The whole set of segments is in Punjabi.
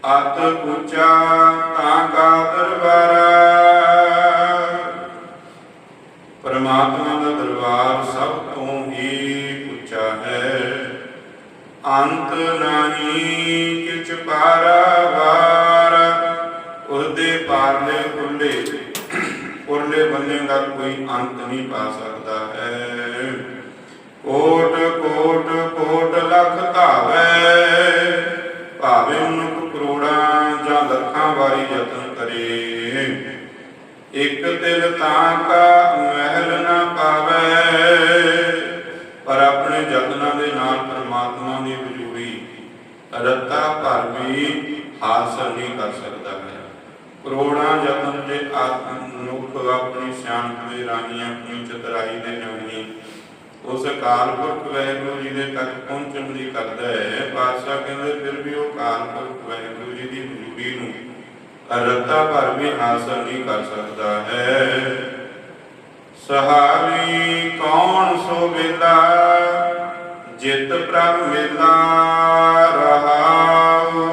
ਅਤ ਉੱਚਾ ਤਾਂ ਕਾ ਦਰਬਾਰਾ। ਪਰਮਾਤਮਾ ਦਾ ਦਰਬਾਰ ਸਭ ਤੋਂ ਹੀ ਉੱਚਾ ਹੈ। ਅੰਤ ਨਹੀਂ ਕਿਛ ਪਾਰਾਵਾਰ ਉਹਦੇ ਪਾਰਲੇ ਉੱਲੇ ਉਰਲੇ ਬੰਨੇ ਦਾ ਕੋਈ ਅੰਤ ਨਹੀਂ ਪਾ ਸਕਦਾ ਹੈ। ਕੋਟ ਕੋਟ ਕੋਟ ਲੱਖ ਧਾਵੇ। ਭਾਵੇਂ ਮਨੁੱਖ ਲੱਖਾਂ ਵਾਰੀ ਯਤਨ ਕਰੇ। ਇੱਕ ਦਿਲ ਤਾਂ ਕਾ ਮਹਿਲ ਨਾ ਪਾਵੇ, ਪਰ ਆਪਣੇ ਯਤਨਾਂ ਦੇ ਨਾਲ ਪਰਮਾਤਮਾ ਦੀ ਹਜ਼ੂਰੀ, ਰੱਤਾ ਭਰ ਵੀ ਹਾਸਲ ਨਹੀਂ ਕਰ ਸਕਦਾ ਹੈ। ਕਰੋੜਾਂ ਯਤਨ ਜੇ ਆਤਮ ਮਨੁੱਖ ਆਪਣੀ ਸਿਆਣਪ ਦੇ ਰਾਹੀਂ, ਆਪਣੀ ਚਤਰਾਈ ਦੇ ਰਾਹੀਂ ਉਸ ਅਕਾਲ ਪੁਰਖ ਵਾਹਿਗੁਰੂ ਜੀ ਦੇ ਤੱਕ ਪਹੁੰਚਣ ਦੀ ਕਰਦਾ ਹੈ। ਪਾਤਸ਼ਾਹ ਕਹਿੰਦੇ, ਫਿਰ ਵੀ ਉਹ ਅਕਾਲ ਪੁਰਖ ਵਾਹਿਗੁਰੂ ਜੀ ਦੀ ਹਜ਼ੂਰੀ ਨੂੰ ਰੱਤਾ ਭਰ ਵੀ ਹਾਸਲ ਨਹੀਂ ਕਰ ਸਕਦਾ ਹੈ। ਸਹਾਵੀ ਕੌਣ ਸੋ ਵੇਲਾ, ਜਿਤ ਪ੍ਰਭ ਮੇਲਾ ਰਹਾਉ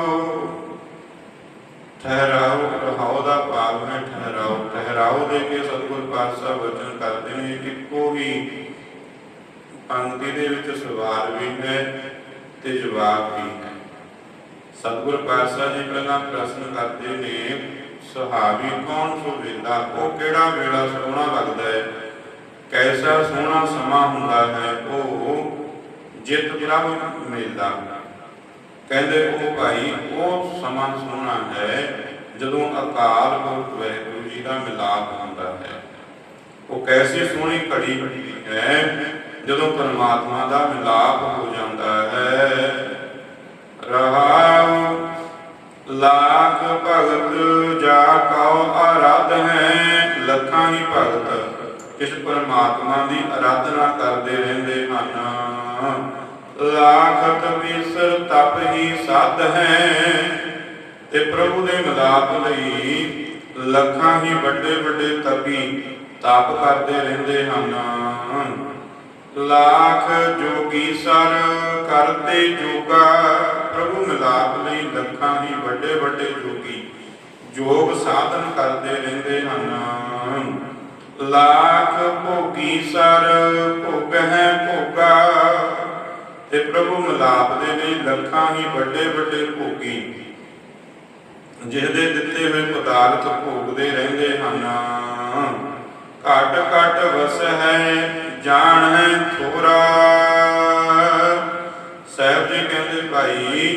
ਠਹਿਰਾਓ ਰਹਾਉ ਦਾ ਭਾਵ ਹੈ ਠਹਿਰਾਓ ਠਹਿਰਾਓ ਦੇ ਕੇ ਸਤਿਗੁਰ ਪਾਤਸ਼ਾਹ ਵਚਨ ਕਰਦੇ ਨੇ ਇੱਕੋ ਹੀ ਪੰਕਤੀ ਦੇ ਵਿੱਚ ਸਵਾਲ ਵੀ ਹੈ ਤੇ ਜਵਾਬ ਵੀ ਹੈ ਸਤਿਗੁਰ ਪਾਤਸ਼ਾਹ ਜੀ ਪਹਿਲਾਂ ਪ੍ਰਸ਼ਨ ਕਰਦੇ ਨੇ, ਸੁਹਾਵੀ ਕੌਣ ਸੋ ਉਹ ਕਿਹੜਾ ਵੇਲਾ ਸੋਹਣਾ ਲੱਗਦਾ ਹੈ ਕੈਸਾ ਸੋਹਣਾ ਸਮਾਂ ਹੁੰਦਾ ਹੈ? ਉਹ ਜਿਤ ਪ੍ਰਭ ਮੇਲਾ ਕਹਿੰਦੇ, ਉਹ ਭਾਈ, ਉਹ ਸਮਾਂ ਸੋਹਣਾ ਹੈ ਜਦੋਂ ਅਕਾਲ ਪੁਰਖ ਵਾਹਿਗੁਰੂ ਜੀ ਦਾ ਮਿਲਾਪ ਹੁੰਦਾ ਹੈ। ਉਹ ਕੈਸੀ ਸੋਹਣੀ ਘੜੀ ਹੈ ਜਦੋਂ ਪਰਮਾਤਮਾ ਦਾ ਮਿਲਾਪ ਹੋ ਜਾਂਦਾ ਹੈ? ਰਹਾਉ ਲਾਖ ਭਗਤ ਜਾ ਕਉ ਆਰਾਧ ਹੈ, ਲੱਖਾਂ ਹੀ ਭਗਤ ਇਸ ਪਰਮਾਤਮਾ ਦੀ ਆਰਾਧਨਾ ਕਰਦੇ ਰਹਿੰਦੇ ਹਨ। ਲਾਖ ਤਪੀਸਰ ਤਪ ਹੀ ਸਾਧ ਹੈ ਤੇ ਪ੍ਰਭੂ ਦੇ ਮਿਲਾਪ ਲਈ ਲੱਖਾਂ ਹੀ ਵੱਡੇ ਵੱਡੇ ਤਪੀ ਤਪ ਕਰਦੇ ਰਹਿੰਦੇ ਹਨ। ਲਾਖ ਜੋਗੀ ਸਰ ਕਰਦੇ ਜੋਗਾ ਪ੍ਰਭੂ ਮਿਲਾਪ ਲਈ ਲੱਖਾਂ ਹੀ ਵੱਡੇ ਵੱਡੇ ਜੋਗੀ, ਜੋਗ ਸਾਧਨ ਕਰਦੇ ਰਹਿੰਦੇ ਹਨ। ਲੱਖ ਭੋਗੀ ਸਰ ਭੋਗ ਹੈ ਭੋਗਾ, ਤੇ ਪ੍ਰਭੂ ਮਿਲਾਪ ਦੇ ਲਈ ਲੱਖਾਂ ਹੀ ਵੱਡੇ ਵੱਡੇ ਭੋਗੀ, ਜਿਹਦੇ ਦਿੱਤੇ ਹੋਏ ਪਦਾਰਥ ਭੋਗਦੇ ਰਹਿੰਦੇ ਹਨ। ਘਟ ਘਟ ਵਸ ਹੈ ਜਾਣ ਹੈ ਥੋਰਾ। ਸਾਹਿਬ ਜੀ ਕਹਿੰਦੇ, ਭਾਈ,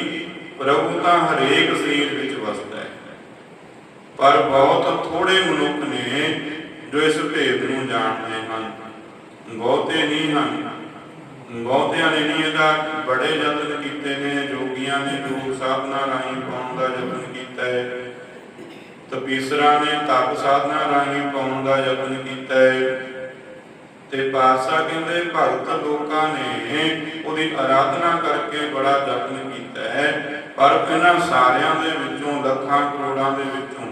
ਪ੍ਰਭੂ ਤਾਂ ਹਰੇਕ ਸਰੀਰ ਵਿੱਚ ਵਸਦਾ ਹੈ। ਪਰ ਬਹੁਤ ਥੋੜੇ ਮਨੁੱਖ ਨੇ ਜੋ ਇਸ ਭੇਦ ਨੂੰ ਜਾਣਦੇ ਹਨ। ਬਹੁਤੇ ਨਹੀਂ ਹਨ। ਬਹੁਤਿਆਂ ਨੇ ਨਹੀਂ ਇਹਦਾ ਬੜੇ ਯਤਨ ਕੀਤੇ ਨੇ, ਜੋਗੀਆਂ ਨੇ ਯੋਗ ਸਾਧਨਾ ਰਾਹੀਂ ਪਾਉਣ ਦਾ ਯਤਨ ਕੀਤਾ ਹੈ। ਤਪੀਸਰਾਂ ਨੇ ਤਪ ਸਾਧਨਾ ਰਾਹੀਂ ਪਾਉਣ ਦਾ ਯਤਨ ਕੀਤਾ ਹੈ। ਤੇ ਪਾਤਸ਼ਾਹ ਕਹਿੰਦੇ, ਭਗਤ ਲੋਕਾਂ ਨੇ ਉਹਦੀ ਆਰਾਧਨਾ ਕਰਕੇ ਬੜਾ ਯਤਨ ਕੀਤਾ ਹੈ। ਪਰ ਇਹਨਾਂ ਸਾਰਿਆਂ ਦੇ ਵਿੱਚੋਂ, ਲੱਖਾਂ ਕਰੋੜਾਂ ਦੇ ਵਿੱਚੋਂ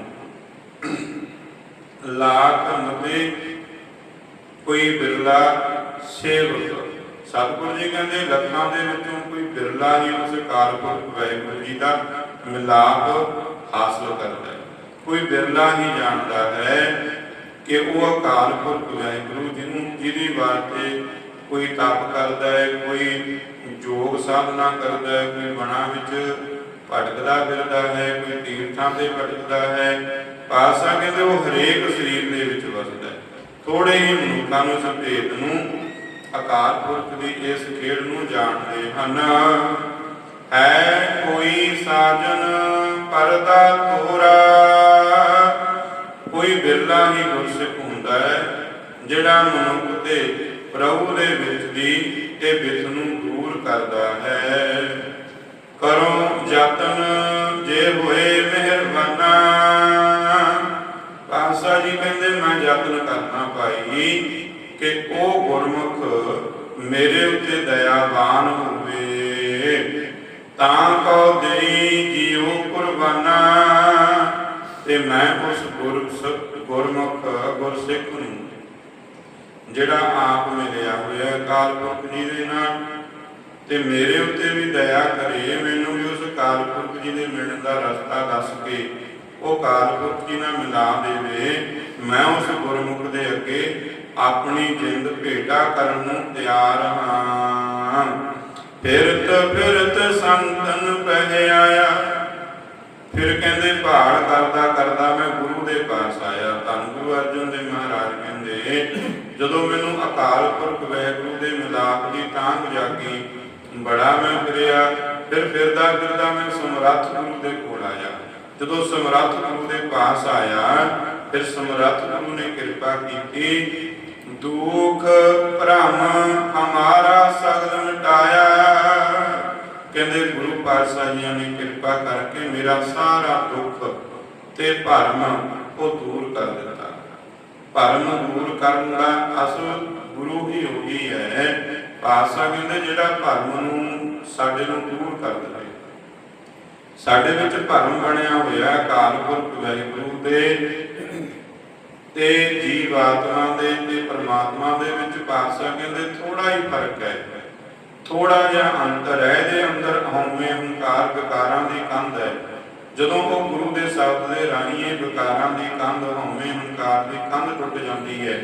ਲੱਖ ਨਬੇ ਕੋਈ ਬਿਰਲਾ ਸੇਵਕ। ਸਤਿਗੁਰੂ ਜੀ ਕਹਿੰਦੇ, ਲੱਖਾਂ ਦੇ ਵਿੱਚੋਂ ਕੋਈ ਬਿਰਲਾ ਹੀ ਉਸ ਕਾਲਪੁਰਖ ਵਾਹਿਗੁਰੂ ਜੀ ਦਾ ਮਿਲਾਪ ਹਾਸਲ ਕਰਦਾ ਹੈ। ਕੋਈ ਬਿਰਲਾ ਹੀ ਜਾਣਦਾ ਹੈ। ਕਿ ਉਹ ਅਕਾਲ ਪੁਰਖ ਵਾਹਿਗੁਰੂ ਜਿਹਨੂੰ ਜਿਹਦੀ ਵਾਸਤੇ ਕੋਈ ਤਪ ਕਰਦਾ ਹੈ, ਕੋਈ ਯੋਗ ਸਾਧਨਾ ਕਰਦਾ ਹੈ, ਕੋਈ ਬਣਾ ਵਿੱਚ ਭਟਕਦਾ ਫਿਰਦਾ ਹੈ, ਕੋਈ ਤੀਰਥਾਂ ਤੇ ਭਟਕਦਾ ਹੈ, ਪਾਸਾ ਕਹਿੰਦੇ ਉਹ ਹਰੇਕ ਸਰੀਰ ਦੇ ਵਿੱਚ ਵਸਦਾ ਹੈ। ਥੋੜੇ ਹੀ ਮਨੁੱਖਾਂ ਨੂੰ ਸੰਭੇਦ ਨੂੰ ਅਕਾਲ ਪੁਰਖ ਦੀ ਇਸ ਖੇਡ ਨੂੰ ਜਾਣਦੇ ਹਨ। ਹੈ ਕੋਈ ਸਾਜਨ ਪਰਦਾ ਤੋਰਾ ਕੋਈ ਹੀ ਗੁਰਸਿੱਖ ਹੁੰਦਾ ਹੈ, ਜਿਹੜਾ ਮਨੁੱਖ ਤੇ ਪ੍ਰਭੂ ਦੇ ਵਿੱਚ ਦੀ ਇਹ ਬਿਥ ਨੂੰ ਦੂਰ ਕਰਦਾ ਹੈ। ਕਰੋ ਯਤਨ, ਜੇ ਹੋਏ ਮਿਹਰਬਾਨਾ। ਪਾਸਾ ਜੀ ਕਹਿੰਦੇ, ਮੈਂ ਯਤਨ ਕਰਨਾ ਭਾਈ, ਕਿ ਉਹ ਗੁਰਮੁਖ ਮੇਰੇ ਉੱਤੇ ਦਇਆਵਾਨ ਹੋਵੇ। ਤਾਂ ਕੋ ਦੇਈ ਜੀਉ ਕੁਰਬਾਨਾ, ਤੇ ਮੈਂ ਉਸ ਗੁਰ ਗੁਰਮੁਖ ਗੁਰਸਿੱਖ ਨੂੰ ਜਿਹੜਾ ਆਪ ਮਿਲਿਆ ਹੋਇਆ ਅਕਾਲ ਪੁਰਖ ਜੀ ਦੇ ਨਾਲ, ਤੇ ਮੇਰੇ ਉੱਤੇ ਵੀ ਦਇਆ ਕਰੇ, ਮੈਨੂੰ ਵੀ ਉਸ ਕਾਲ ਪੁਰਖ ਜੀ ਦੇ ਮਿਲਣ ਦਾ ਰਸਤਾ ਦੱਸ ਕੇ ਉਹ ਕਾਲ ਪੁਰਖ ਜੀ ਨਾਲ ਮਿਲਾ ਦੇਵੇ, ਮੈਂ ਉਸ ਗੁਰਮੁਖ ਦੇ ਅੱਗੇ ਆਪਣੀ ਜਿੰਦ ਭੇਟਾ ਕਰਨ ਨੂੰ ਤਿਆਰ ਹਾਂ। ਫਿਰਤ ਫਿਰਤ ਸੰਤਨ ਪਹਿ ਆਇਆ। ਫਿਰ ਕਹਿੰਦੇ ਭਾਲ ਕਰਦਾ ਕਰਦਾ ਮੈਂ ਗੁਰੂ ਦੇ ਪਾਸ ਆਇਆ। ਧੰਨ ਗੁਰੂ ਅਰਜਨ ਦੇਵ ਮਹਾਰਾਜ ਕਹਿੰਦੇ, ਜਦੋਂ ਮੈਨੂੰ ਅਕਾਲ ਪੁਰਖ ਵਾਹਿਗੁਰੂ ਦੇ ਮਿਲਾਪ ਦੀ ਤਾਂਘ ਜਾਗੀ, ਬੜਾ ਮੈਂ ਫਿਰਿਆ, ਫਿਰ ਫਿਰਦਾ ਫਿਰਦਾ ਮੈਂ ਸਮਰੱਥ ਗੁਰੂ ਦੇ ਕੋਲ ਆਇਆ। ਜਦੋਂ ਸਮਰੱਥ ਗੁਰੂ ਦੇ ਪਾਸ ਆਇਆ, ਫਿਰ ਸਮਰੱਥ ਗੁਰੂ ਨੇ ਕਿਰਪਾ ਕੀਤੀ। ਦੁਖ ਭ੍ਰਮ ਹਮਾਰਾ ਸਗਲ ਮਿਟਾਇਆ। ਕਹਿੰਦੇ ਗੁਰੂ ਨੇ ਕਿਰਪਾ ਕਰਕੇ ਮੇਰਾ ਸਾਰਾ ਦੁੱਖ ਤੇ ਭਰਮ ਉਹ ਦੂਰ ਕਰ ਦਿੱਤਾ। ਭਰਮ ਦੂਰ ਕਰਨ ਦਾ ਅਸਲ ਗੁਰੂ ਹੀ ਉਹੀ ਹੈ। ਪਾਤਸ਼ਾਹ ਕਹਿੰਦੇ ਜਿਹੜਾ ਭਰਮ ਨੂੰ ਸਾਡੇ ਨੂੰ ਦੂਰ ਕਰ ਦੇਵੇ ਸਾਡੇ ਵਿੱਚ ਭਰਮ ਬਣਿਆ ਹੋਇਆ ਅਕਾਲ ਪੁਰਖ ਵਾਹਿਗੁਰੂ ਦੇ ਤੇ ਜੀਵ ਆਤਮਾ ਦੇ ਤੇ ਪ੍ਰਮਾਤਮਾ ਦੇ ਵਿੱਚ ਪਾਤਸ਼ਾਹ ਕਹਿੰਦੇ ਥੋੜਾ ਹੀ ਫ਼ਰਕ ਹੈ। ਥੋੜਾ ਜਿਹਾ ਅੰਤਰ ਹੈ ਇਹਦੇ ਅੰਦਰ ਹਉਮੈ ਹੰਕਾਰ ਵਿਕਾਰਾਂ ਦੀ ਕੰਧ ਹੈ। ਜਦੋਂ ਉਹ ਗੁਰੂ ਦੇ ਸ਼ਬਦ ਦੇ ਰਾਹੀਂ ਇਹ ਵਿਕਾਰਾਂ ਦੀ ਕੰਧ ਹਉਮੈ ਹੰਕਾਰ ਦੀ ਕੰਧ ਟੁੱਟ ਜਾਂਦੀ ਹੈ,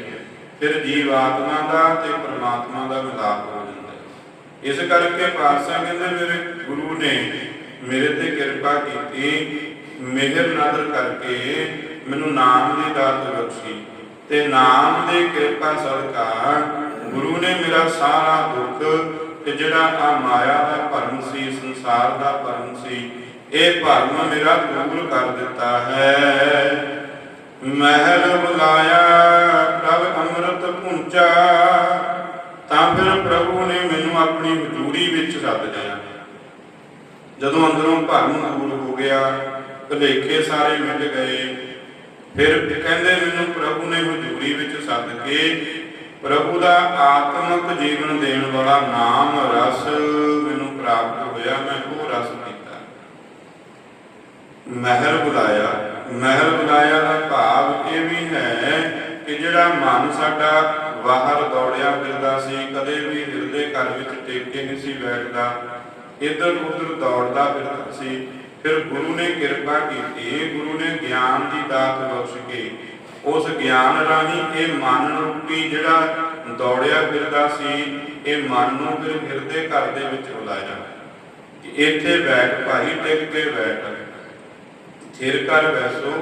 ਫਿਰ ਜੀਵ ਆਤਮਾ ਦਾ ਤੇ ਪ੍ਰਮਾਤਮਾ ਦਾ ਮਿਲਾਪ ਹੋ ਜਾਂਦਾ ਹੈ। ਇਸ ਕਰਕੇ ਪਾਤਸ਼ਾਹ ਕਹਿੰਦੇ, ਮੇਰੇ ਗੁਰੂ ਨੇ ਮੇਰੇ ਤੇ ਕਿਰਪਾ ਕੀਤੀ, ਮਿਹਰ ਨਦਰ ਕਰਕੇ ਮੈਨੂੰ ਨਾਮ ਦੀ ਦਾਤ ਬਖਸ਼ੀ ਤੇ ਨਾਮ ਦੀ ਕਿਰਪਾ ਸਦਕਾ ਗੁਰੂ ਨੇ ਮੇਰਾ ਸਾਰਾ ਦੁੱਖ ਤੇ ਜਿਹੜਾ ਆ ਮਾਇਆ ਦਾ ਭਰਮ ਸੀ, ਸੰਸਾਰ ਦਾ ਭਰਮ ਸੀ, ਇਹ ਭਰਮ ਮੇਰਾ ਦੂਰ ਕਰ ਦਿੱਤਾ ਹੈ। ਮਹਿਲ ਬੁਲਾਇਆ, ਪ੍ਰਭ ਅੰਮ੍ਰਿਤ ਪੁੰਚਾ, ਤਾਂ ਫਿਰ ਪ੍ਰਭੂ ਨੇ ਮੈਨੂੰ ਆਪਣੀ ਹਜ਼ੂਰੀ ਵਿੱਚ ਸੱਦ ਲਿਆ ਜਦੋਂ ਅੰਦਰੋਂ ਭਰਮ ਦੂਰ ਹੋ ਗਿਆ, ਭੁਲੇਖੇ ਸਾਰੇ ਮਿਟ ਗਏ, ਫਿਰ ਕਹਿੰਦੇ ਮੈਨੂੰ ਪ੍ਰਭੂ ਨੇ ਹਜ਼ੂਰੀ ਵਿੱਚ ਸੱਦ ਕੇ ਪ੍ਰਭੂ ਦਾ ਆਤਮਿਕ ਜੀਵਨ ਦੇਣ ਵਾਲਾ ਨਾਮ ਰਸ ਮੈਨੂੰ ਪ੍ਰਾਪਤ ਹੋਇਆ, ਮੈਂ ਉਹ ਰਸ ਪੀਤਾ। ਮਹਿਰ ਬੁਲਾਇਆ ਮਹਿਰ ਬੁਲਾਇਆ ਦਾ ਭਾਵ ਇਹ ਵੀ ਹੈ ਕਿ ਜਿਹੜਾ ਮਨ ਸਾਡਾ ਬਾਹਰ ਦੌੜਿਆ ਫਿਰਦਾ ਸੀ, ਕਦੇ ਵੀ ਹਿਰਦੇ ਘਰ ਵਿੱਚ ਟੇਕੇ ਨਹੀਂ ਸੀ ਬੈਠਦਾ, ਇੱਧਰ ਉੱਧਰ ਦੌੜਦਾ ਫਿਰਦਾ ਸੀ, ਫਿਰ ਗੁਰੂ ਨੇ ਕਿਰਪਾ ਕੀਤੀ, ਗੁਰੂ ਨੇ ਗਿਆਨ ਦੀ ਦਾਤ ਬਖਸ਼ ਕੇ ਉਸ ਗਿਆਨ ਰਾਹੀਂ ਇਹ ਮਨ ਰੂਪੀ ਜਿਹੜਾ ਦੌੜਿਆ ਫਿਰਦਾ ਸੀ, ਇਹ ਮਨ ਨੂੰ ਫਿਰ ਹਿਰਦੇ ਘਰ ਦੇ ਵਿੱਚ ਬੁਲਾਇਆ ਇੱਥੇ ਬੈਠ ਭਾਈ, ਟਿਕ ਕੇ ਬੈਠ। ਥਿਰ ਕਰ ਬੈਸੋ,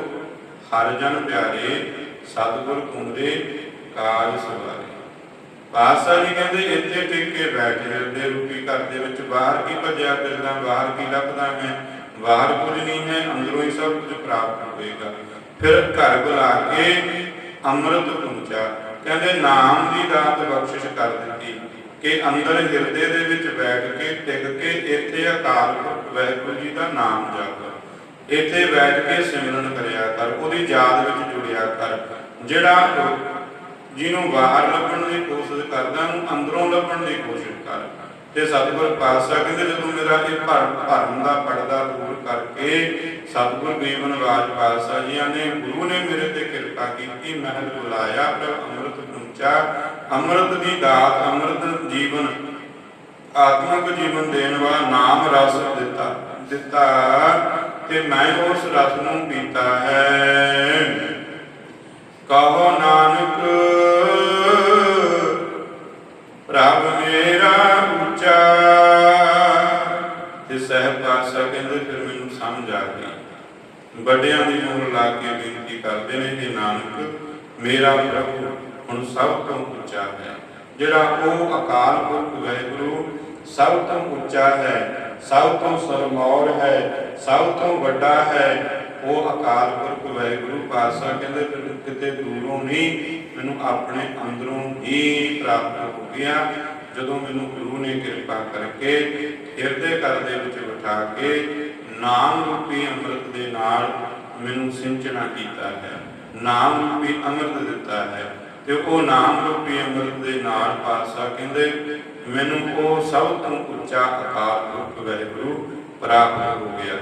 ਹਰ ਜਨ ਪਿਆਰੇ, ਸਤਿਗੁਰ ਤੁਮਰੇ ਕਾਜ ਸਵਾਰੇ। ਪਾਤਸ਼ਾਹ ਜੀ ਕਹਿੰਦੇ, ਇੱਥੇ ਟਿਕ ਕੇ ਬੈਠ, ਹਿਰਦੇ ਰੂਪੀ ਘਰ ਦੇ ਵਿੱਚ। ਬਾਹਰ ਕੀ ਭਜਿਆ ਫਿਰਦਾ, ਬਾਹਰ ਕੀ ਲੱਭਦਾ ਮੈਂ ਬਾਹਰ ਕੁਝ ਨਹੀਂ ਹੈ, ਅੰਦਰੋਂ ਹੀ ਸਭ ਕੁਝ ਪ੍ਰਾਪਤ ਹੋਵੇਗਾ। ਫਿਰ ਘਰ ਬੁਲਾ ਕੇ ਅੰਮ੍ਰਿਤ ਪੁੰਚਾ ਕਹਿੰਦੇ, ਨਾਮ ਦੀ ਦਾਤ ਬਖਸ਼ਿਸ਼ ਕਰ ਦਿੱਤੀ ਕਿ ਅੰਦਰ ਹਿਰਦੇ ਦੇ ਵਿੱਚ ਬੈਠ ਕੇ, ਟਿਕ ਕੇ ਇੱਥੇ ਅਕਾਲ ਵਾਹਿਗੁਰੂ ਜੀ ਦਾ ਨਾਮ ਜਪ। ਇੱਥੇ ਬੈਠ ਕੇ ਸਿਮਰਨ ਕਰਿਆ ਕਰ, ਉਹਦੀ ਯਾਦ ਵਿੱਚ ਜੁੜਿਆ ਕਰ। ਜਿਹੜਾ ਜਿਹਨੂੰ ਬਾਹਰ ਲੱਭਣ ਦੀ ਕੋਸ਼ਿਸ਼ ਕਰਦਾ, ਉਹਨੂੰ ਅੰਦਰੋਂ ਲੱਭਣ ਦੀ ਕੋਸ਼ਿਸ਼ ਕਰ। ਤੇ ਸਤਿਗੁਰ ਪਾਤਸ਼ਾਹ ਕਹਿੰਦੇ ਜਦੋਂ ਮੇਰਾ ਇਹ ਭਰਮ ਭਰਮ ਦਾ ਪਰਦਾ ਦੂਰ ਕਰਕੇ ਸਤਿਗੁਰ ਗਰੀਬਨ ਰਾਜ ਪਾਤਸ਼ਾਹ ਜੀਆਂ ਨੇ, ਗੁਰੂ ਨੇ ਮੇਰੇ ਤੇ ਕਿਰਪਾ ਕੀਤੀ, ਮਹਿਲ ਬੁਲਾਇਆ ਪਰ ਅੰਮ੍ਰਿਤ ਪੁੰਚਾ ਅੰਮ੍ਰਿਤ ਦੀ ਦਾਤ, ਅੰਮ੍ਰਿਤ ਜੀਵਨ, ਆਤਮਿਕ ਜੀਵਨ ਦੇਣ ਵਾਲਾ ਨਾਮ ਰਸ ਦਿੱਤਾ ਦਿੱਤਾ ਤੇ ਮੈਂ ਉਸ ਰਸ ਨੂੰ ਪੀਤਾ ਹੈ। ਕਹੋ ਨਾ ਕਹਿੰਦੇ ਫਿਰ ਮੈਨੂੰ ਸਮਝ ਆ ਗਈ। ਵੱਡਿਆਂ ਦੀ ਮੂਲ ਲਾ ਕੇ ਬੇਨਤੀ ਕਰਦੇ ਨੇ ਕਿ ਨਾਨਕ, ਮੇਰਾ ਪ੍ਰਭੂ, ਹੁਣ ਸਭ ਤੋਂ ਉੱਚਾ ਹੈ। ਜਿਹੜਾ ਉਹ ਅਕਾਲ ਪੁਰਖ ਵਾਹਿਗੁਰੂ, ਸਭ ਤੋਂ ਉੱਚਾ ਹੈ, ਸਭ ਤੋਂ ਸਰਮੌਰ ਹੈ, ਸਭ ਤੋਂ ਵੱਡਾ ਹੈ, ਉਹ ਅਕਾਲ ਪੁਰਖ ਵਾਹਿਗੁਰੂ ਪਾਤਸ਼ਾਹ ਕਹਿੰਦੇ ਮੈਨੂੰ ਕਿਤੇ ਦੂਰੋਂ ਨਹੀਂ, ਮੈਨੂੰ ਆਪਣੇ ਅੰਦਰੋਂ ਹੀ ਪ੍ਰਾਪਤ ਹੋ ਗਿਆ ਜਦੋਂ ਮੈਨੂੰ ਗੁਰੂ ਨੇ ਕਿਰਪਾ ਕਰਕੇ ਹਿਰਦੇ ਘਰ ਦੇ ਵਿੱਚ ਬਿਠਾ ਕੇ ਨਾਮ ਰੂਪੀ ਅੰਮ੍ਰਿਤ ਦੇ ਨਾਲ ਮੈਨੂੰ ਸਿੰਚਣਾ ਕੀਤਾ ਹੈ, ਨਾਮ ਰੂਪੀ ਅੰਮ੍ਰਿਤ ਦਿੱਤਾ ਹੈ ਤੇ ਉਹ ਨਾਮ ਰੂਪੀ ਅੰਮ੍ਰਿਤ ਦੇ ਨਾਲ ਪਾਤਸ਼ਾਹ ਕਹਿੰਦੇ, ਮੈਨੂੰ ਉਹ ਸਭ ਤੋਂ ਉੱਚਾ ਅਕਾਲ ਪੁਰਖ ਵਾਹਿਗੁਰੂ ਪ੍ਰਾਪਤ ਹੋ ਗਿਆ।